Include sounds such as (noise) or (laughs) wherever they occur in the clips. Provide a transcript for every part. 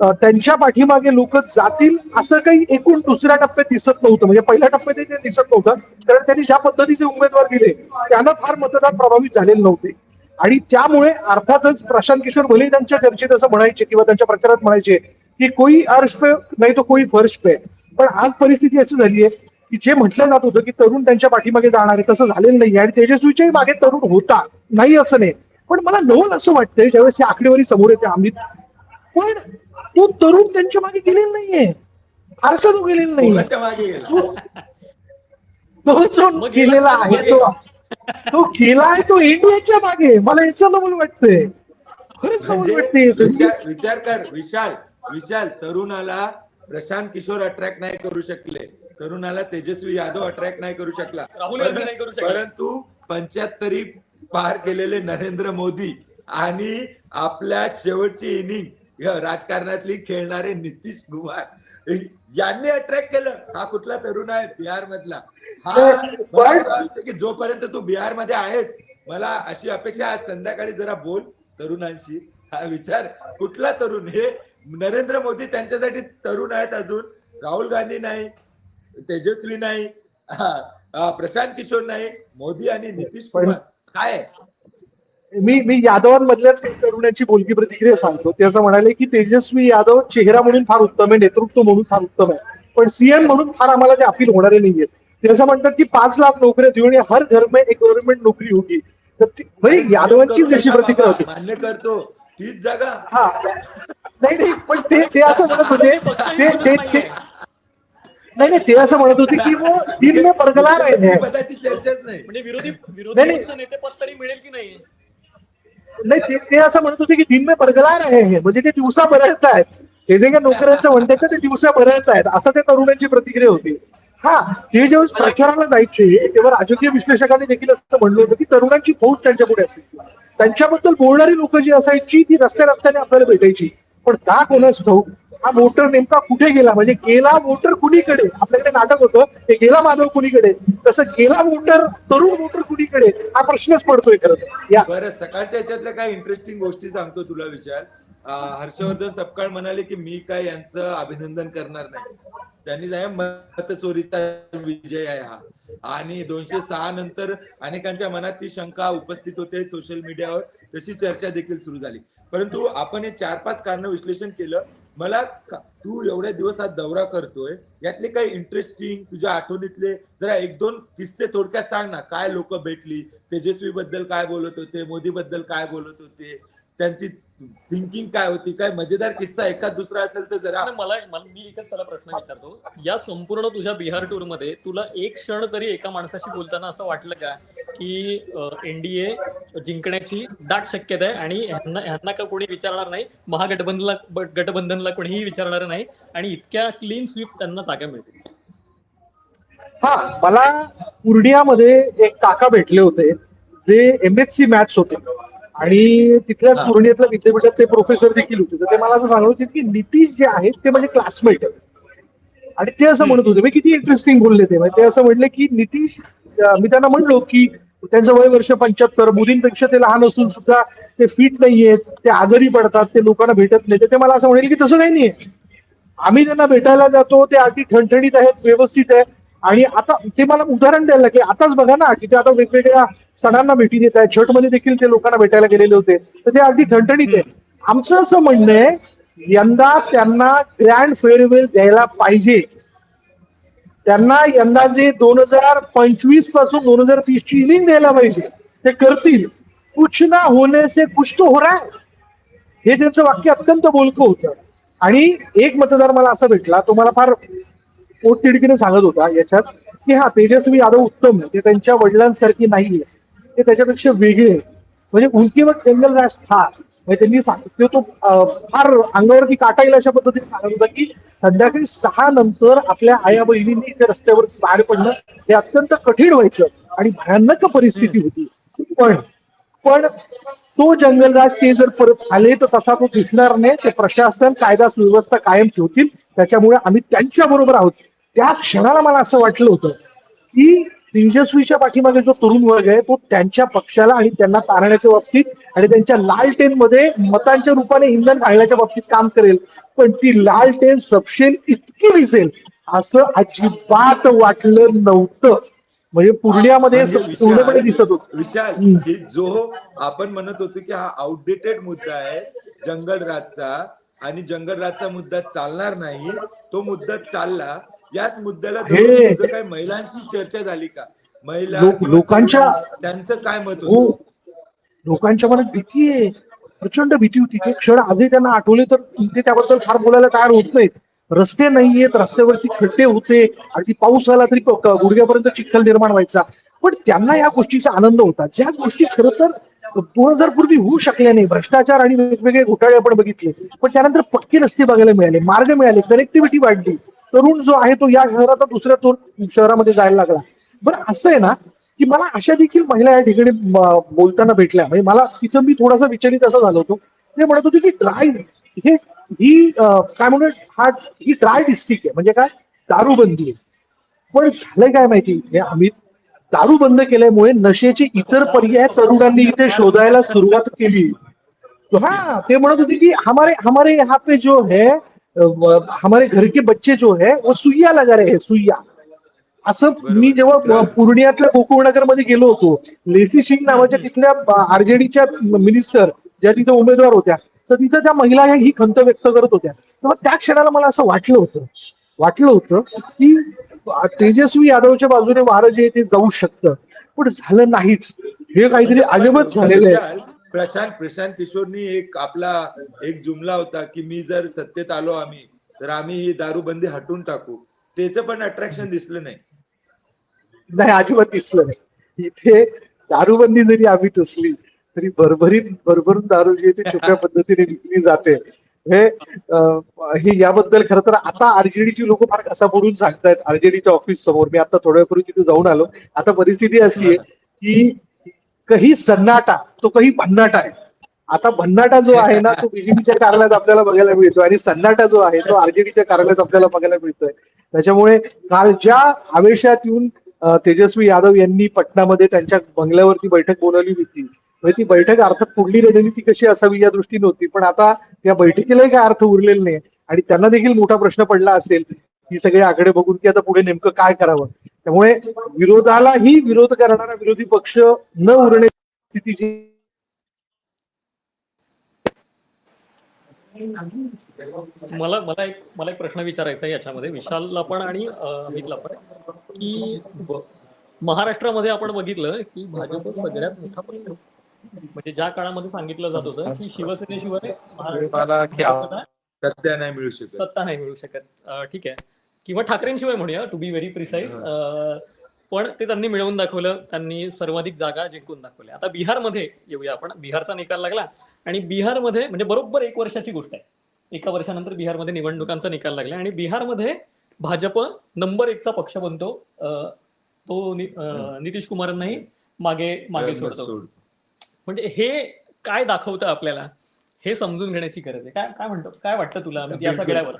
त्यांच्या पाठीमागे लोक जातील असं काही एकूण दुसऱ्या टप्प्यात दिसत नव्हतं. म्हणजे पहिल्या टप्प्यात ते दिसत नव्हतं. कारण त्यांनी ज्या पद्धतीचे उमेदवार दिले त्यांना फार मतदार प्रभावित झालेले नव्हते. आणि त्यामुळे अर्थातच प्रशांत किशोर भले त्यांच्या चर्चेत असं म्हणायचे किंवा त्यांच्या प्रचारात म्हणायचे की कोई अर्श पे नाही तो कोई फर्श पे. पण आज परिस्थिती अशी झाली आहे की जे म्हटलं जात होतं की तरुण त्यांच्या पाठीमागे जाणार आहे तसं झालेलं नाही आणि तेजस्वीच्याही मागे तरुण होता. नाही असं नाही. पण मला नवल असं वाटतंय ज्यावेळेस ही आकडेवारी समोर येते आम्ही पण तो तरुण त्यांच्या मागे गेलेला नाहीये. फारसा तो गेलेला गेला? तो जो गेलेला गेला आहे तो तो गेला आहे तो इंडियाच्या मागे. मला याचं नवल वाटतंय. खरंच नवल म्हणजे वाटतंय विचार कर विशाल. विशाल तरुणाला प्रशांत किशोर अट्रॅक्ट नाही करू शकले. तरुणाला तेजस्वी यादव अट्रॅक्ट नाही नाही करू शकले. परंतु पंच्याहत्तरी पार केलेले नरेंद्र मोदी आणि आपल्या शेवटची इनिंग राजकारणातली खेळणारे नितीश कुमार. यांनी अट्रॅक्ट केलं. हा कुठला तरुण आहे? बिहार मधला हा की जोपर्यंत तू बिहारमध्ये आहेस मला अशी अपेक्षा आज संध्याकाळी जरा बोल तरुणांशी. हा विचार. कुठला तरुण? हे नरेंद्र मोदी त्यांच्यासाठी तरुण आहेत अजून. राहुल गांधी नाही. तेजस्वी नाही. प्रशांत किशोर नाही. मोदी आणि नितीश कुमार. काय? मी मी यादवांमधल्याच काही तरुणांची बोलकी प्रतिक्रिया सांगतो. ते असं म्हणाले की तेजस्वी यादव चेहरा म्हणून फार उत्तम आहे नेतृत्व म्हणून फार उत्तम आहे. पण सीएम म्हणून फार आम्हाला ते अपील होणारे नाहीये. ते असं म्हणतात की पाच लाख नोकऱ्या देऊन या हर घर में एक गव्हर्नमेंट नोकरी होगी. तर ती- म्हणजे यादवांचीच करू जशी प्रतिक्रिया होती? मान्य करतो. तीच जागा. हा. नाही नाही पण ते ते असं म्हणत होते ते ते ते नाही नाही ते असं म्हणत होते की वो दिन में परगला रहे हैं. पदाची चर्चाच नाही. म्हणजे विरोधी विरोधी. पक्ष नेतेपद तरी मिळेल की नाही? नाही ते ते असं म्हणत होते की दिन मे परगला आहे हे. म्हणजे ते दिवसा बरळत आहेत हे जे काही नोकऱ्यांचं म्हणतात ते दिवसा बरळत आहेत असं त्या तरुणांची प्रतिक्रिया होती. हा ते ज्यावेळेस प्रचाराला जायचे तेव्हा राजकीय विश्लेषकांनी देखील असं म्हणलं होतं की तरुणांची फौज त्यांच्या पुढे असायची. त्यांच्याबद्दल बोलणारी लोक जी असायची ती रस्त्या रस्त्याने आपल्याला भेटायची. पण का कोणास ठाऊक हा मोटर नेमका कुठे गेला? म्हणजे गेला मोटर कुणीकडे? आपल्याकडे नाटक होतं. हे गेला माधव कुणीकडे? तसं गेला मोटर तरुण मोटर कुणीकडे? हा प्रश्नच पडतोय खरं या. बरं सकाळच्या याच्यातल्या काही इंटरेस्टिंग गोष्टी सांगतो तुला विचार हर्षवर्धन सपकाळ म्हणाले की मी काय यांचं अभिनंदन करणार नाही. त्यांनी जाय मत चोरीचा विजय आहे हा. आणि दोनशे सहा नंतर अनेकांच्या मनात ती शंका उपस्थित होते सोशल मीडियावर तशी चर्चा देखील सुरू झाली. परंतु आपण हे चार पाच कारण विश्लेषण केलं. मला तू एवढ्या दिवस हा दौरा करतोय यातले काही इंटरेस्टिंग तुझ्या आठवणीतले जरा एक दोन किस्से थोडक्यात सांग ना. काय लोक भेटली तेजस्वी बद्दल काय बोलत होते मोदी बद्दल काय बोलत होते त्यांची थिंकिंग काय होती काय मजेदार किस्सा एखाद दुसरा असेल तर जरा मला मी एकच त्याला प्रश्न विचारतो. या संपूर्ण तुझ्या बिहार टूरमध्ये तुला एक क्षण तरी एका माणसाशी बोलताना असं वाटलं का की एनडीए जिंकण्याची दाट शक्यता आहे आणि ह्यांना का कोणी विचारणार नाही? महागठबंधनला गठबंधनला कोणीही विचारणार नाही आणि इतक्या क्लीन स्वीप त्यांना जागा मिळतील हा मला पूर्णियामध्ये एक काका भेटले होते जे एम एस सी मॅथ्स होते. आणि तिथल्या. पूर्णियातल्या विद्यापीठात ते प्रोफेसर देखील होते. तर ते मला असं सांगत होते की नितीश जे आहेत ते माझे क्लासमेट आहेत. आणि ते असं म्हणत होते किती इंटरेस्टिंग बोलले ते. म्हणजे ते असं म्हणले की नितीश मी त्यांना म्हणलो की त्यांचं वय वर्ष पंच्याहत्तर मोदींपेक्षा ते लहान असून सुद्धा ते फिट नाहीयेत ते आजारी पडतात ते लोकांना भेटत नाही तर ते मला असं म्हणेल की तसं काही नाहीये. आम्ही त्यांना भेटायला जातो ते अगदी ठणठणीत आहेत व्यवस्थित आहे. आणि आता ते मला उदाहरण द्यायला की आताच बघा ना की ते आता वेगवेगळ्या सणांना भेटी देत आहेत. छठमध्ये देखील ते लोकांना भेटायला गेलेले होते. तर ते अगदी ठणठणीत आहे. आमचं असं म्हणणं आहे यंदा त्यांना ग्रँड फेअरवेल द्यायला पाहिजे. त्यांना यंदा जे दोन हजार पंचवीसपासून दोन हजार तीस ची इनिंग द्यायला पाहिजे. ते करतील. कुछ ना होने से कुछ तो हो रहा हे त्यांचं वाक्य अत्यंत बोलकं होतं. आणि एक मतदार मला असा भेटला तो मला फार पोटतिडकीने सांगत होता याच्यात की हा तेजस्वी यादव उत्तम ते त्यांच्या वडिलांसारखी नाहीये. ते त्याच्यापेक्षा वेगळे आहे म्हणजे उंचीवर जंगल राज ठार म्हणजे त्यांनी सांगितलं तो फार अंगावरती काटा येईल अशा पद्धतीने सांगत होता की संध्याकाळी सहा नंतर आपल्या आया बहिणींनी इथे रस्त्यावर बाहेर पडणं हे अत्यंत कठीण व्हायचं आणि भयानक परिस्थिती होती. पण पण तो जंगलराज ते जर परत आले तर तसा तो दिसणार नाही. ते प्रशासन कायदा सुव्यवस्था कायम ठेवतील. त्याच्यामुळे आम्ही त्यांच्या बरोबर आहोत. त्या क्षणाला मला असं वाटलं होतं की तेजस्वीच्या पाठीमागे जो तरुण वर्ग आहे तो त्यांच्या पक्षाला आणि त्यांना तारण्याच्या बाबतीत आणि त्यांच्या लाल टेन मध्ये मतांच्या रूपाने इंधन घालण्याच्या बाबतीत काम करेल. पण ती लाल टेन सपशेल इतकी विसेल असं अजिबात वाटलं नव्हतं. म्हणजे पूर्णियामध्ये म्हणजे पूर्णपणे दिसत होत. की जो आपण म्हणत होतो की हा आउटडेटेड मुद्दा आहे जंगल राजचा आणि जंगल राजचा मुद्दा चालणार नाही तो मुद्दा चालला. याच मुद्द्याला काय महिलांशी चर्चा झाली का? महिला लोकांच्या- त्यांचं काय मत हो. लोकांच्या मनात भीती आहे. प्रचंड भीती होती. ते क्षण आजही त्यांना आठवले तर ते त्याबद्दल फार बोलायला तयार होत नाहीत. रस्ते नाहीयेत रस्त्यावरती खड्डे होते अगदी पाऊस आला तरी गुडघ्यापर्यंत चिखल निर्माण व्हायचा. पण त्यांना या गोष्टीचा आनंद होता. ज्या गोष्टी खरं तर दोन हजार पूर्वी होऊ शकल्या नाही. भ्रष्टाचार आणि वेगवेगळे घोटाळे आपण बघितले. पण त्यानंतर पक्के रस्ते बघायला मिळाले मार्ग मिळाले कनेक्टिव्हिटी वाढली. तरुण जो आहे तो या शहरात दुसऱ्या तो शहरामध्ये जायला लागला. बरं असं आहे ना की मला अशा देखील महिला या ठिकाणी बोलताना भेटल्या. म्हणजे मला तिथं मी थोडासा विचलित असा झालो होतो. ते म्हणत होते की ड्राय हे ही काय म्हणून हा ही ड्राय डिस्ट्रिक्ट आहे. म्हणजे काय? दारूबंदी आहे. पण झालंय काय माहिती? हे आम्ही दारू बंद केल्यामुळे नशेचे इतर पर्याय तरुणांनी इथे शोधायला सुरुवात केली. हा ते म्हणत होते की हमारे हमारे यहाँ पे जो है हमारे घर के बच्चे जो है वो सुइया लगा रहे हैं सुइया। असं मी जेव्हा पूर्णियातल्या गोकुळनगरमध्ये गेलो होतो लेसी सिंग नावाच्या तिथल्या आरजेडीच्या मिनिस्टर ज्या तिथे उमेदवार होत्या तर तिथं त्या महिला ह्या ही खंत व्यक्त करत होत्या. तेव्हा त्या क्षणाला मला असं वाटलं होतं वाटलं होतं की तेजस्वी यादवच्या बाजूने वारं जे ते जाऊ शकतं. पण झालं नाहीच. हे काहीतरी अजबच झालेलं आहे. विशाल, प्रशांत प्रशांत किशोरनी एक आपला एक जुमला होता की मी जर सत्तेत आलो आम्ही तर आम्ही ही दारूबंदी हटून टाकू. त्याचं पण अट्रॅक्शन दिसलं नाही. नाही अजिबात दिसलं नाही. इथे दारूबंदी जरी आम्ही असली तरी भरभरीत भरभरून दारू जी ती छुप्या (laughs) पद्धतीने विकली जाते. हे हे याबद्दल खरं तर आता आरजेडीची लोक फार कसा बोलून सांगतायत. आरजेडीच्या ऑफिस समोर. मी आता थोड्या वेळापूर्वी तिथे जाऊन आलो. आता परिस्थिती अशी आहे की काही सन्नाटा तो काही भन्नाटा आहे. आता भन्नाटा जो आहे ना तो बीजेपीच्या कार्यालयात आपल्याला बघायला मिळतो आणि सन्नाटा जो आहे तो आरजेडीच्या कार्यालयात आपल्याला बघायला मिळतोय. त्याच्यामुळे काल ज्या आवेशात येऊन तेजस्वी यादव यांनी पटनामध्ये त्यांच्या बंगल्यावरती बैठक बोलवली होती म्हणजे ती बैठक अर्थात पुढली रणनीती कशी असावी या दृष्टीने होती पण आता या बैठकीलाही काय अर्थ उरलेला नाही. आणि त्यांना देखील मोठा प्रश्न पडला असेल ही सगळे आकडे बघून की आता पुढे नेमकं काय करावं. त्यामुळे विरोधालाही विरोध करणारा विरोधी पक्ष न उरण्याची स्थिती जी मला मला एक मला एक प्रश्न विचारायचा आहे याच्यामध्ये. विशालला पण आणि अमितला पण की महाराष्ट्रामध्ये आपण बघितलं की भाजप सगळ्यात मोठा पक्ष. म्हणजे ज्या काळामध्ये सांगितलं जात होतं की शिवसेनेशिवाय महाराष्ट्रात सध्या नाही मिळू शकत. सत्ता नाही मिळू शकत. ठीक आहे. किंवा ठाकरेंशिवाय म्हणूया टू बी व्हेरी प्रिसाईज पण ते त्यांनी मिळवून दाखवलं त्यांनी सर्वाधिक जागा जिंकून दाखवल्या. आता बिहारमध्ये येऊया आपण. बिहारचा निकाल लागला आणि बिहारमध्ये म्हणजे बरोबर एक वर्षाची गोष्ट आहे. एका वर्षानंतर बिहारमध्ये निवडणुकांचा निकाल लागला आणि बिहारमध्ये भाजप नंबर एकचा पक्ष बनतो. तो नितीश कुमारांनाही मागे मागे सोडतो. सोड. म्हणजे हे काय दाखवतं आपल्याला हे समजून घेण्याची गरज आहे. काय काय म्हणतो? काय वाटतं तुला? अमित या. सगळ्यावर?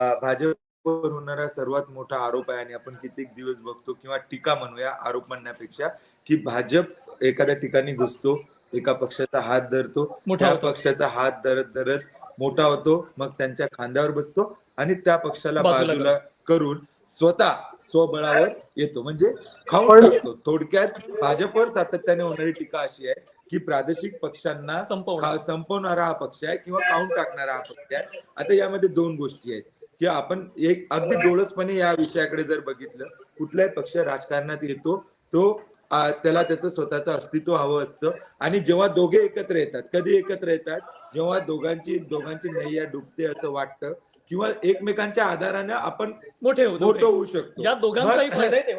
भाजपवर होणारा सर्वात मोठा आरोप आहे आणि आपण कित्येक दिवस बघतो किंवा टीका म्हणूया आरोप म्हणण्यापेक्षा की भाजप एखाद्या ठिकाणी घुसतो एका पक्षाचा हात धरतो मोठा त्या होतो. पक्षाचा हात धरत धरत मोठा होतो मग त्यांच्या खांद्यावर बसतो आणि त्या पक्षाला बाजूला करून स्वतः स्वबळावर येतो. म्हणजे खाऊन टाकतो. थोडक्यात भाजपवर सातत्याने होणारी टीका अशी आहे की प्रादेशिक पक्षांना संपवणारा. हा पक्ष आहे किंवा काउंट टाकणारा हा पक्ष आहे. आता यामध्ये दोन गोष्टी आहेत. की आपण एक अगदी डोळसपणे या विषयाकडे जर बघितलं कुठलाही पक्ष राजकारणात येतो तो त्याला त्याचं स्वतःचं अस्तित्व हवं असतं. आणि जेव्हा दोघे एकत्र येतात कधी एकत्र येतात जेव्हा दोघांची दोघांची नैया डुबते असं वाटतं किंवा एकमेकांच्या आधाराने आपण मोठे मोठं होऊ शकतो. तेव्हा.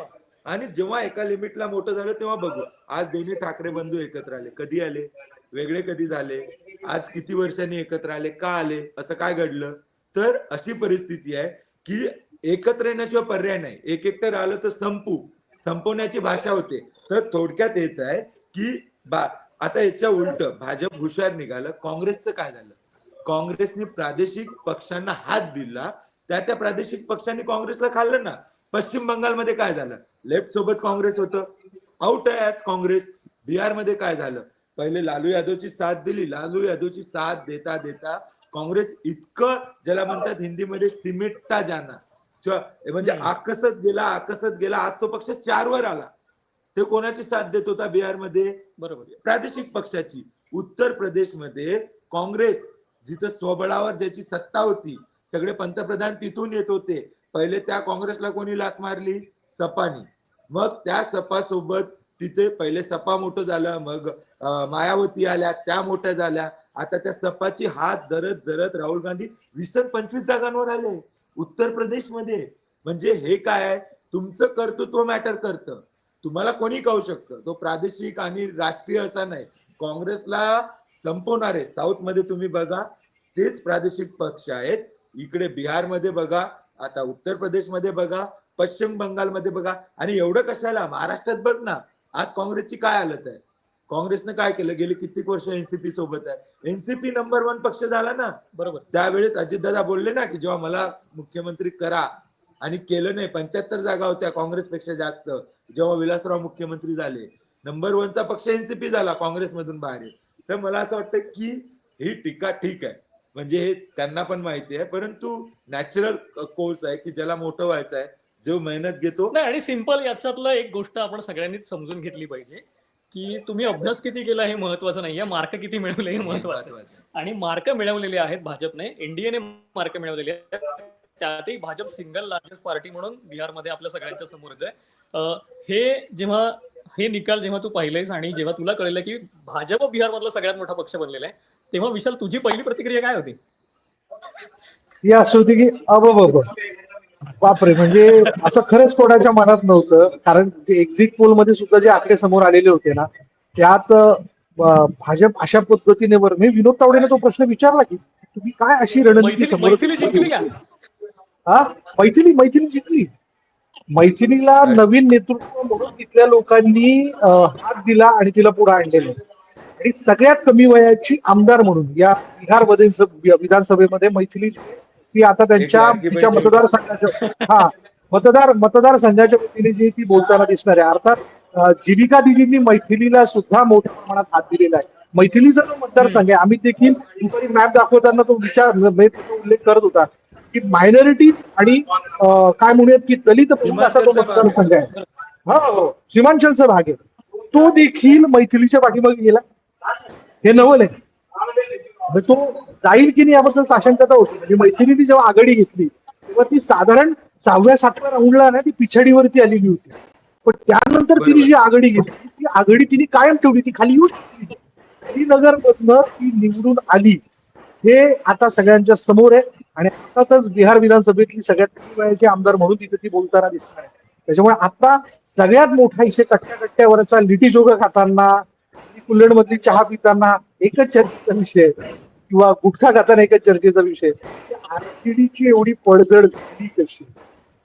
(laughs) आणि जेव्हा एका लिमिटला मोठं झालं तेव्हा बघू. आज दोन्ही ठाकरे बंधू एकत्र आले. कधी आले? वेगळे कधी झाले? आज किती वर्षांनी एकत्र आले? का आले? असं काय घडलं? तर अशी परिस्थिती आहे की एकत्र येण्याशिवाय पर्याय नाही. एक एकटर आलं तर संपू संपवण्याची भाषा होते. तर थोडक्यात हेच आहे की बा आता याच्या उलट भाजप हुशार निघालं काँग्रेसचं काय झालं? काँग्रेसने प्रादेशिक पक्षांना हात दिला त्या त्या प्रादेशिक पक्षांनी काँग्रेसला खाल्लं ना. पश्चिम बंगालमध्ये काय झालं? लेफ्ट सोबत काँग्रेस होतं. आउट आहे आज काँग्रेस. बिहारमध्ये काय झालं? पहिले लालू यादवची साथ दिली. लालू यादवची साथ देता देता काँग्रेस इतकं ज्याला म्हणतात हिंदीमध्ये सिमेटता जाना. म्हणजे. आकसत गेला आकसत गेला आज तो पक्ष चार वर आला. ते कोणाची साथ देत होता बिहारमध्ये? बरोबर. प्रादेशिक पक्षाची. उत्तर प्रदेशमध्ये काँग्रेस जिथं स्वबळावर ज्याची सत्ता होती सगळे पंतप्रधान तिथून येत होते. पहिले त्या काँग्रेसला कोणी लात मारली? सपानी. मग त्या सपा सोबत तिथे पहिले सपा मोठं झालं मग मायावती आल्या त्या मोठ्या झाल्या. आता त्या सपाची हात धरत धरत राहुल गांधी वीस पंचवीस जागांवर आले. उत्तर प्रदेशमध्ये म्हणजे हे काय आहे? तुमचं कर्तृत्व मॅटर करतं. तुम्हाला कोणी कहू शकतं? तो प्रादेशिक आणि राष्ट्रीय असा नाही. काँग्रेसला संपवणारे साऊथमध्ये तुम्ही बघा. तेच प्रादेशिक पक्ष आहेत. इकडे बिहारमध्ये बघा. आता उत्तर प्रदेशमध्ये बघा. पश्चिम बंगालमध्ये बघा. आणि एवढं कशाला? महाराष्ट्रात बघ ना. आज काँग्रेसची काय हालत आहे? काँग्रेसनं काय केलं? गेली कित्येक वर्ष एनसीपी सोबत आहे. एनसीपी नंबर वन पक्ष झाला ना? बरोबर. त्यावेळेस अजितदादा बोलले ना की जेव्हा मला मुख्यमंत्री करा आणि केलं नाही पंच्याहत्तर जागा होत्या काँग्रेसपेक्षा जास्त जेव्हा विलासराव मुख्यमंत्री झाले. नंबर वनचा पक्ष एनसीपी झाला काँग्रेसमधून बाहेर. तर मला असं वाटतं की ही टीका ठीक आहे. म्हणजे हे त्यांना पण माहिती आहे परंतु नॅचरल कोर्स आहे की ज्याला मोठं व्हायचं आहे जो मेहनत घेतो. नाही आणि सिंपल याच्यातलं एक गोष्ट आपण सगळ्यांनीच समजून घेतली पाहिजे. की तुम्ही अभ्यास किती केला हे महत्वाचं नाहीये. मार्क किती मिळवले हे महत्वाचं आहे. आणि मार्क मिळवलेले आहेत भाजपने. एनडीएने मार्क मिळवलेले आहेत. त्यातही भाजप सिंगल लार्जेस्ट पार्टी म्हणून बिहारमध्ये आपल्या सगळ्यांच्या समोर आहे. अं, हे जेव्हा हे निकाल जेव्हा तू पाहिलेस आणि जेव्हा तुला कळलं की भाजप बिहारमधला सगळ्यात मोठा पक्ष बनलेला आहे तेव्हा विशाल तुझी पहिली प्रतिक्रिया काय होती? ही असं होती की अब अब बापरे म्हणजे असं खरंच कोणाच्या मनात नव्हतं. कारण जे एक्झिट पोलमध्ये सुद्धा जे आकडे समोर आलेले होते ना त्यात भाजप अशा पद्धतीने वर मी विनोद तावडेने तो प्रश्न विचारला की तुम्ही काय अशी रणनीती समोर हा? मैथिली मैथिली जिंकली. मैथिलीला नवीन नेतृत्व म्हणून तिथल्या लोकांनी हात दिला आणि तिला पुढे आणलेलं. आणि सगळ्यात कमी वयाची आमदार म्हणून या स- विधानसभेमध्ये मैथिली ती आता त्यांच्या तिच्या. मतदारसंघाच्या हा मतदार मतदारसंघाच्या वतीने जी ती बोलताना दिसणार आहे. अर्थात जीविका दिदींनी मैथिलीला सुद्धा मोठ्या प्रमाणात हात दिलेला आहे. मैथिलीचा जो मतदारसंघ आहे आम्ही देखील दुपारी मॅप दाखवताना तो विचार म्हणजे उल्लेख करत होता की मायनॉरिटी आणि काय म्हणूयात की दलित असा तो. मतदारसंघ आहे. हो हो. सीमांचलचा भाग आहे. तो देखील मैथिलीच्या पाठीमागे गेला. हे नवल आहे. तो जाईल की नाही याबद्दल साशंकता होती. म्हणजे मैथिलीने जेव्हा आघाडी घेतली तेव्हा ती साधारण सहाव्या सातव्या राऊंडला ना ती पिछाडीवरती आलेली होती. पण त्यानंतर तिने. जी आघाडी घेतली ती आघाडी तिने कायम ठेवली ती खाली येऊ शकली नगर मधनं ती निवडून आली. हे आता सगळ्यांच्या समोर आहे. आणि अर्थातच बिहार विधानसभेतली सगळ्यात कमी वयाची आमदार म्हणून तिथे ती बोलताना दिसणार आहे. त्याच्यामुळे आता सगळ्यात मोठा इथे कट्ट्या कट्ट्यावरचा लिटीजोग खाताना कुल्लड मधली चहा पिताना एकच चर्चेचा विषय किंवा गुटखा खाताना एकच चर्चेचा विषय. आरसीडीची एवढी पडझड झाली कशी?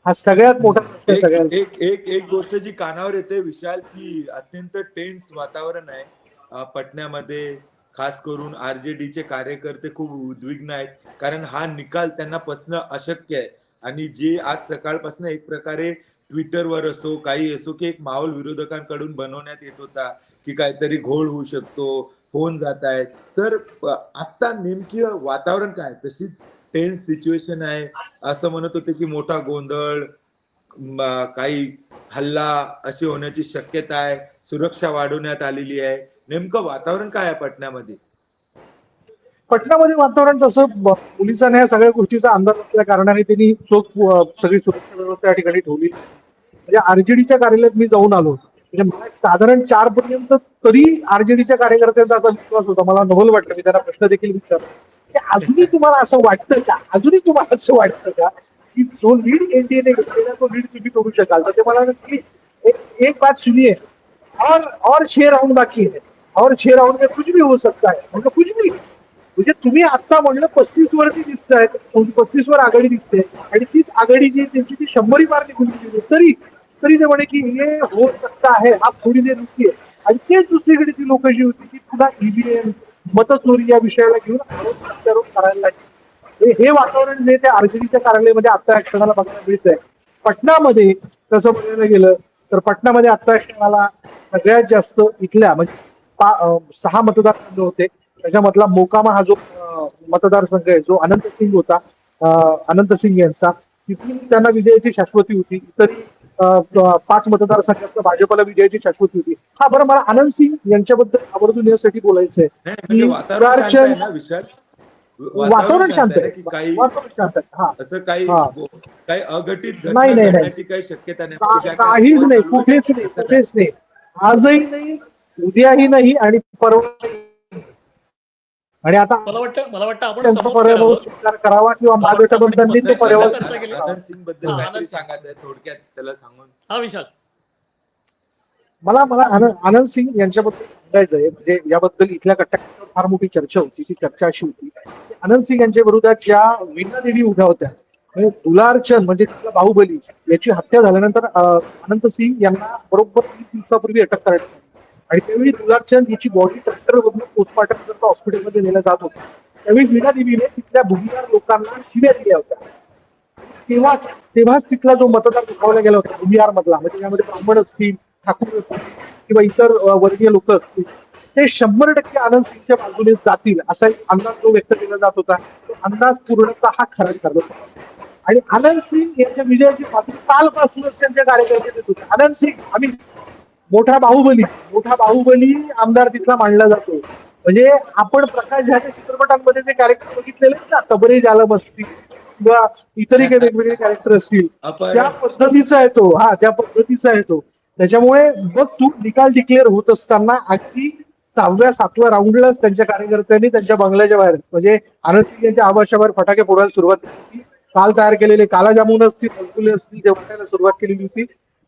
हा सगळ्यात मोठा प्रश्न एक सगळ्यांचा एक एक एक गोष्ट जी कानावर येते विशाल की अत्यंत टेन्स वातावरण आहे. अं, पटण्यामध्ये खास करून आरजेडीचे कार्यकर्ते खूप उद्विग्न आहेत. कारण हा निकाल त्यांना पचणं अशक्य आहे. आणि जे आज सकाळपासून एक प्रकारे ट्विटरवर असो काही असो की एक माहोल विरोधकांकडून बनवण्यात येत होता की काहीतरी घोळ होऊ शकतो फोन जात आहे. तर आता नेमकी वातावरण काय तशीच टेन्स सिच्युएशन आहे. असं म्हणत होते की मोठा गोंधळ काही हल्ला अशी होण्याची शक्यता आहे. सुरक्षा वाढवण्यात आलेली आहे. नेमकं वातावरण काय आहे पटण्यामध्ये? पटनामध्ये वातावरण तसं पोलिसांनी या सगळ्या गोष्टीचा अंदाज असल्या कारणाने त्यांनी चोख सगळी सुरक्षा व्यवस्था या ठिकाणी ठेवली. म्हणजे आरजेडीच्या कार्यालयात मी जाऊन आलो म्हणजे मला साधारण चार पर्यंत तरी आरजेडीच्या कार्यकर्त्यांचा असा विश्वास होता. मला नवल वाटलं. मी त्यांना प्रश्न देखील विचारला. की अजूनही तुम्हाला असं वाटतं का? अजूनही तुम्हाला असं वाटतं का की जो लीड एनडीएने घेतलेला तो लीड तुम्ही करू शकाल? तर ते मला की एक एक बात सुनिये और और छह राउंड बाकी है और छह राउंड में कुछ भी हो सकता है. म्हणजे कुछ भी. म्हणजे तुम्ही आता म्हणलं पस्तीस वरती दिसत आहेत पस्तीस वर आघाडी दिसते आणि तीच आघाडी जी त्यांची ती शंभरी मार निघून गेली तरी तरी ते म्हणे की हे हो सकता आहे हा थोडी देर नुसती आहे. आणि तेच दुसरीकडे ती लोक जी होती ती पुन्हा ईव्हीएम मतचोरी या विषयाला घेऊन आरोप प्रत्यारोप करायला लागली. म्हणजे हे- वातावरण जे त्या आरजेडीच्या कार्यालयामध्ये आता या क्षणाला बघायला मिळतंय. पटनामध्ये तसं बघायला गेलं तर पटनामध्ये आता क्षणाला सगळ्यात जास्त इथल्या म्हणजे सहा मतदारसंघ होते. त्याच्यामधला मोकामा हा जो मतदारसंघ आहे जो अनंत सिंग होता अनंत सिंग यांचा तिथून त्यांना विजयाची शाश्वती होती. प- पाच मतदारसंघात भाजपला विजयाची शाश्वती होती. हा बरं मला आनंद सिंग यांच्याबद्दल आवर्जून यासाठी बोलायचंय. म्हणजे वातावरण शांत आहे वातावरण शांत आहे हा. असं काही. काही अघटित नाही, नाही, काही शक्यता नाही. काहीच नाही. कुठेच नाही. कुठेच नाही. आजही नाही उद्याही नाही आणि परवा आणि आता मला वाटतं मला वाटतं आपण त्यांचा पर्यावरण करावं. स्वीकार करावा किंवा महागठबंधननी तो पर्यावरण सिंगबद्दल काहीतरी. सांगायचं थोडक्यात त्याला सांगून. हा विशाल. मला मला आनंद सिंग यांच्याबद्दल सांगायचं आहे म्हणजे याबद्दल इथल्या कट्ट्यावर फार मोठी चर्चा होती ती चर्चा अशी होती. की आनंद सिंग यांच्या विरोधात ज्या वीणा देवी उभ्या होत्या म्हणजे दुलारचंद म्हणजे तिथला बाहुबली याची हत्या झाल्यानंतर अनंत सिंग यांना बरोबर तीन दिवसापूर्वी अटक करण्यात आली. आणि त्यावेळी दुलारचंद हिची बॉडी ट्रॅक्टर पोस्टमार्टम करता हॉस्पिटलमध्ये नेलं जात होतं त्यावेळी वीणा देवीने तिथल्या भूमिदार लोकांना शिव्या दिल्या होत्या. तेव्हाच तेव्हाच तिथला जो मतदार दुखावला गेला होता भूमिहार मधला म्हणजे यामध्ये ब्राह्मण असतील ठाकूर असतील किंवा इतर वर्गीय लोक असतील ते शंभर टक्के आनंद सिंगच्या बाजूने जातील असा एक अंदाज जो व्यक्त केला जात होता तो अंदाज पूर्णतः हा खरा ठरला होता. आणि आनंद सिंग यांच्या विजयाची बातमी कालपासूनच त्यांच्या कार्यकर्ते देत होते. आनंद सिंग आम्ही मोठा बाहुबली मोठा बाहुबली आमदार तिथला मानला जातो. म्हणजे आपण प्रकाश झाच्या चित्रपटांमध्ये जे कॅरेक्टर बघितलेले ना तबरेज आलम असतील किंवा इतरही काही वेगवेगळे कॅरेक्टर असतील त्या पद्धतीचा आहे तो हा त्या पद्धतीचा आहे तो. त्याच्यामुळे बघ तू निकाल डिक्लेअर होत असताना अगदी सहाव्या सातव्या राऊंडलाच त्यांच्या कार्यकर्त्यांनी त्यांच्या बंगल्याच्या बाहेर म्हणजे आनंद सिंग यांच्या आवासाबाहेर फटाके फोडायला सुरुवात केली. होती काल तयार केलेले काला जामुन असतील रसगुल्ले असतील ते वाटायला सुरुवात केलेली होती.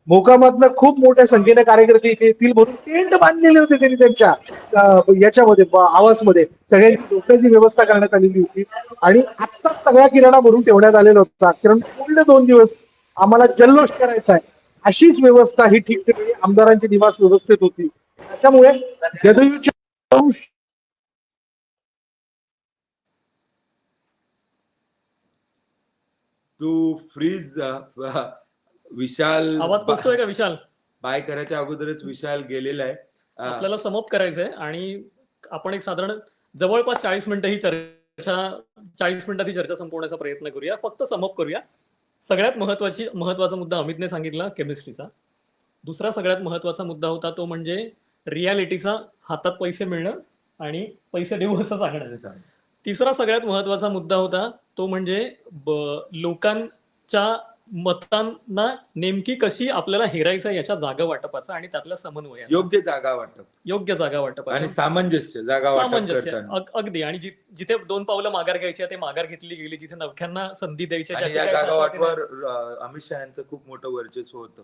मोकामातनं खूप मोठ्या संख्येने कार्यकर्ते इथे येतील म्हणून टेंट बांधलेले होते त्यांनी त्यांच्या याच्यामध्ये आवासमध्ये सगळ्यांची डोक्याची व्यवस्था करण्यात आलेली होती. आणि आत्ता सगळा किराणा भरून ठेवण्यात आलेला होता. कारण पूर्ण दोन दिवस आम्हाला जल्लोष करायचा आहे. अशीच व्यवस्था ही ठिकठिकाणी आमदारांची निवास व्यवस्थेत होती. त्याच्यामुळे जदयूच्या तू फ्रीज विशाल आवाज पोचतोय का विशाल? बाय करायच्या अगोदरच विशाल गेलेला आहे. आपल्याला समाप्त करायचंय आणि आपण एक साधारण जवळपास चाळीस मिनिटं ही चर्चा चाळीस मिनिटात ही चर्चा संपवण्याचा प्रयत्न करूया. फक्त समाप्त करूया. सगळ्यात महत्वाची महत्त्वाचा मुद्दा अमितने सांगितला केमिस्ट्रीचा दुसरा सगळ्यात महत्त्वाचा मुद्दा होता तो म्हणजे रियालिटीचा हातात पैसे मिळणं आणि पैसे देऊ असं सांगणं. सांग. तिसरा सगळ्यात महत्त्वाचा मुद्दा होता तो म्हणजे लोकांच्या मतांना नेमकी कशी आपल्याला हेरायचं याच्या जागा वाटपाचा आणि त्यातल्या समन्वय योग्य जागा वाटप. योग्य जागा वाटपाचा आणि सामंजस्य जागा वाटप सामंजस्य अगदी. आणि जिथे दोन पावलं माघार घ्यायची आहे, ते माघार घेतली गेली जिथे नवख्यांना संधी द्यायची आहे, जागा. वाटवर अमित शहा यांचं खूप मोठं वर्चस्व होतं.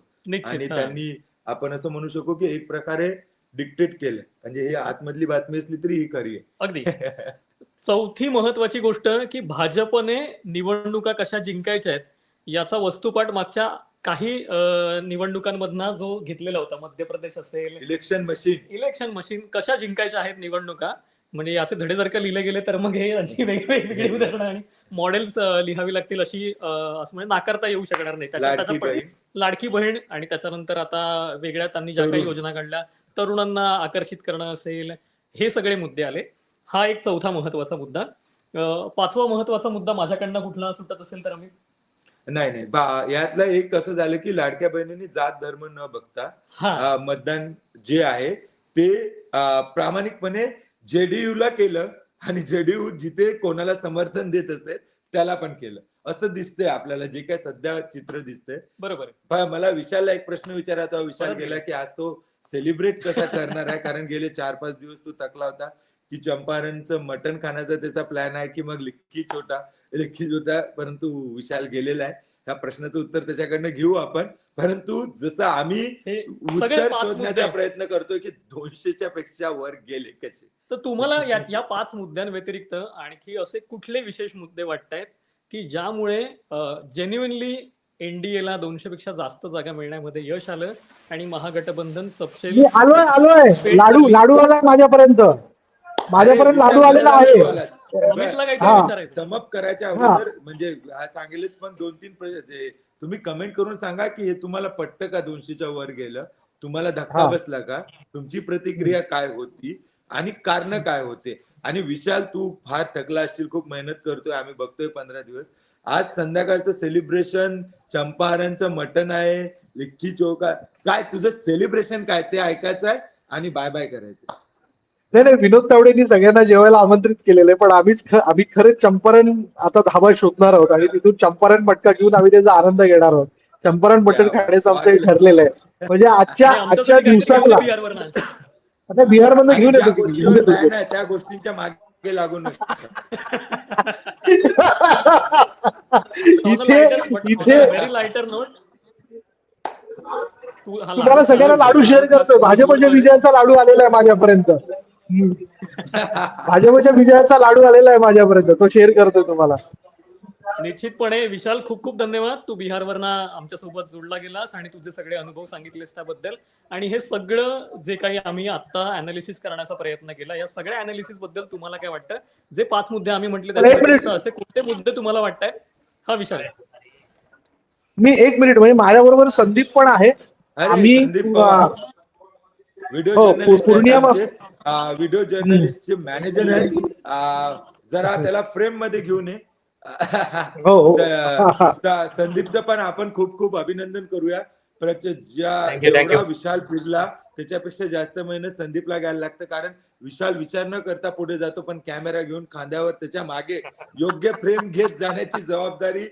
आणि. त्यांनी आपण असं म्हणू शकू की एक प्रकारे डिक्टेट केलं. म्हणजे ही आतमधली बातमी असली तरी ही खरी अगदी. (laughs) चौथी महत्वाची गोष्ट की भाजपने निवडणुका कशा जिंकायच्या आहेत याचा वस्तुपाठ मागच्या काही निवडणुकांमधना जो घेतलेला होता मध्य प्रदेश असेल. इलेक्शन मशीन इलेक्शन मशीन कशा जिंकायच्या आहेत निवडणुका? म्हणजे याचे धडे जर का लिहिले गेले तर मग हे वेगवेगळी उदाहरणं आणि मॉडेल्स लिहावी लागतील अशी असं म्हणजे नाकारता येऊ शकणार नाही. त्याच्या लाडकी बहीण. लाडकी बहीण आणि त्याच्यानंतर आता वेगळ्या त्यांनी ज्या काही. योजना काढल्या तरुणांना आकर्षित करणं असेल हे सगळे मुद्दे आले. हा एक चौथा महत्त्वाचा मुद्दा. पाचवा महत्त्वाचा मुद्दा माझ्याकडनं कुठला सुटत असेल तर आम्ही नाही नाही. बा- यातलं एक असं झालं की लाडक्या बहिणींनी जात धर्म न बघता हा. अं, मतदान जे आहे ते अं, प्रामाणिकपणे जेडीयू ला केलं आणि जेडीयू जिथे कोणाला समर्थन देत असेल त्याला पण केलं. असं दिसतंय आपल्याला जे काय सध्या चित्र दिसतंय. बरोबर आहे. पण मला विशालला एक प्रश्न विचारायचा. होता. विशाल गेला की आज तो सेलिब्रेट कसा करणार आहे? कारण गेले चार पाच दिवस तो थकला होता. की चंपारणचं मटण खाण्याचा त्याचा प्लॅन आहे की मग लिक्की छोटा लिक्की छोटा परंतु विशाल गेलेला आहे. त्या प्रश्नाचं उत्तर त्याच्याकडनं घेऊ आपण. परंतु जसं आम्ही उत्तर शोधण्याचा प्रयत्न करतोय की दोनशेच्या पेक्षा वर गेले कसे? तर तुम्हाला या (laughs) या पाच मुद्द्यांव्यतिरिक्त आणखी असे कुठले विशेष मुद्दे वाटतायत की ज्यामुळे जेन्युनली एनडीएला दोनशे पेक्षा जास्त जागा मिळण्यामध्ये यश आलं आणि महागठबंधन सपशेल मी आलोय आलोय. लाडू लाडू आलाय माझ्यापर्यंत. माझ्यापर्यंत लाडू आलेला आहे. समप करायच्या अगोदर म्हणजे हा सांगेलच पण दोन तीन तुम्ही कमेंट करून सांगा की हे तुम्हाला पटतं का दोनशेच्या वर गेलं? तुम्हाला धक्का. बसला का? तुमची प्रतिक्रिया काय होती? आणि कारण काय होते? आणि विशाल तू फार थकला असशील खूप मेहनत करतोय आम्ही बघतोय पंधरा दिवस. आज संध्याकाळचं सेलिब्रेशन चंपारणचं मटन आहे लिक्की चौक आहे काय तुझं सेलिब्रेशन काय? ते ऐकायचं आहे आणि बाय बाय करायचं नाही नाही विनोद तावडेंनी सगळ्यांना जेवायला आमंत्रित केलेलं आहे पण आम्हीच आम्ही खरंच चंपारण आता धाबा शोधणार आहोत आणि तिथून चंपारण मटका घेऊन आम्ही त्याचा आनंद घेणार आहोत. चंपारण मटण क्या खाण्याचं आमचं. ठरलेलं आहे. म्हणजे आजच्या आजच्या दिवसातला. आता बिहार मधून आणि घेऊन येतो की घेऊन येतो त्या गोष्टींच्या मागे लागू नये इथे इथे लायटर नोट तुम्हाला सगळ्यांना लाडू शेअर करतोय. भाजपच्या विजयाचा लाडू आलेला आहे माझ्यापर्यंत. भाजपच्या विजयाचा लाडू आलेला आहे माझ्यापर्यंत. तो शेअर करतोय तुम्हाला. निश्चितपणे विशाल खूप खूप धन्यवाद. तू बिहारवरनं आमच्यासोबत जोडला गेलास आणि तुझे सगळे अनुभव सांगितलेस त्याबद्दल. आणि हे सगळं जे काही आम्ही आता अनालिसिस करण्याचा प्रयत्न केला या सगळ्या अनालिसिसबद्दल तुम्हाला काय वाटतं? जे पाच मुद्दे आम्ही म्हटले असे कोणते मुद्दे तुम्हाला वाटताय हा विशाल. आहे. मी एक मिनिट म्हणजे माझ्याबरोबर संदीप पण आहे. आम्ही अं, पवार व्हिडिओ जर्नलिस्टचे मॅनेजर आहे जरा त्याला फ्रेममध्ये घेऊन ये. हो. (laughs) संदीपचं पण आपण खूप खूप अभिनंदन करूया. ज्या विशाल फिरला त्याच्यापेक्षा जास्त मेहनत संदीपला घ्यायला लागतं. कारण विशाल विचार न करता पुढे जातो पण कॅमेरा घेऊन खांद्यावर त्याच्यामागे योग्य फ्रेम घेत जाण्याची जबाबदारी.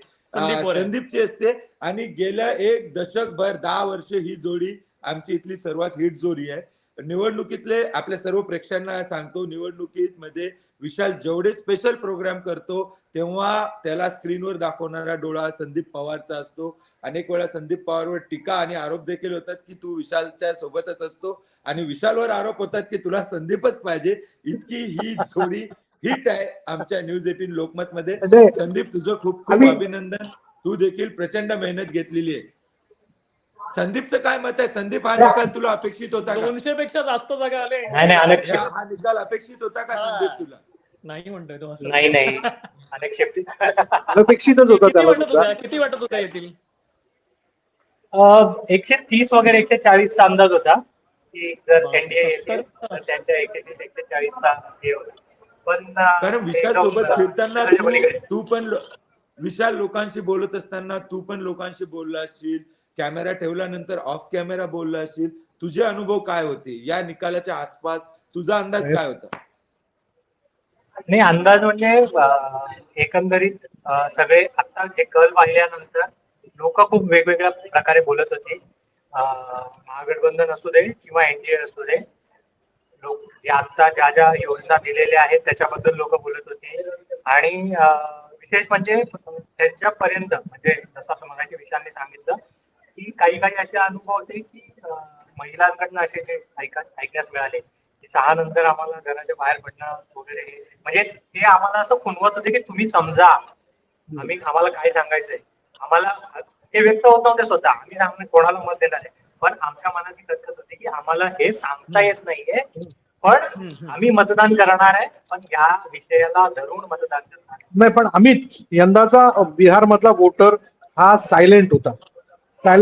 संदीपची असते. आणि गेल्या एक दशकभर दहा वर्ष ही जोडी आमची इथली सर्वात हिट जोडी आहे. निवडणुकीतले आपल्या सर्व प्रेक्षकांना सांगतो निवडणुकीत मध्ये विशाल जेवढे स्पेशल प्रोग्राम करतो तेव्हा त्याला स्क्रीनवर दाखवणारा डोळा संदीप पवारचा असतो. अनेक वेळा संदीप पवारवर टीका आणि आरोप देखील होतात की तू विशालच्या सोबतच असतो आणि विशालवर आरोप होतात की तुला संदीपच पाहिजे. इतकी ही जोडी हिट आहे आमच्या न्यूज एटीन लोकमत मध्ये संदीप तुझं खूप खूप अभिनंदन. तू देखील प्रचंड मेहनत घेतलेली आहे. संदीपचं काय मत आहे? संदीप हा निकाल तुला अपेक्षित होता का? दोनशे पेक्षा जास्त जागा आले. नाही नाही अनेक या- शिफ्ट हा निकाल अपेक्षित होता का हा. संदीप तुला? नाही म्हणतोय तो असं. नाही नाही. (laughs) अनेक शिफ्ट अनपेक्षितच होता किती त्याला वाटत सुद्धा. होत्या? किती वाटत होत्या येतील? एकशे तीस वगैरे एकशे चाळीसचा अंदाज होता. की जर बापरे, एनडीए सत्तर? तर त्यांच्या एकशे तीस एकशे चाळीसचा हे होता. पण अं, कारण विशाल एकदम, सोबत अं, फिरताना त्याच्या पलीकडे. तू- तू पण लो- विशाल लोकांशी बोलत असताना तू पण लोकांशी बोलला असशील कॅमेरा ठेवल्यानंतर ऑफ कॅमेरा बोलला असशील तुझे अनुभव काय होते? या निकालाच्या आसपास तुझा अंदाज काय होता? नाही अंदाज म्हणजे एकंदरीत सगळे आता जे कल पाहिल्यानंतर लोक खूप वेगवेगळ्या प्रकारे बोलत होते. महागठबंधन असू दे किंवा एनडीए असू दे लोक आता ज्या ज्या योजना दिलेल्या आहेत त्याच्याबद्दल लोक बोलत होते. आणि विशेष म्हणजे त्यांच्यापर्यंत म्हणजे जसं आता मगाशी विशालने सांगितलं की काही काही असे अनुभव होते की महिलांकडनं असे जे ऐकण्यास मिळाले की सहा नंतर आम्हाला घराच्या बाहेर पडणं वगैरे म्हणजे ते आम्हाला असं खुणवत होते की तुम्ही समजा आम्ही आम्हाला काय सांगायचंय? आम्हाला ते व्यक्त होत नव्हते स्वतः. आम्ही कोणाला मत देणार आहे पण आमच्या मनात ही कटकट होती की आम्हाला हे सांगता येत नाहीये पण आम्ही मतदान करणार आहे पण या विषयाला धरून मतदान करणार नाही पण अमित यंदाचा बिहार मधला वोटर हा सायलेंट होता.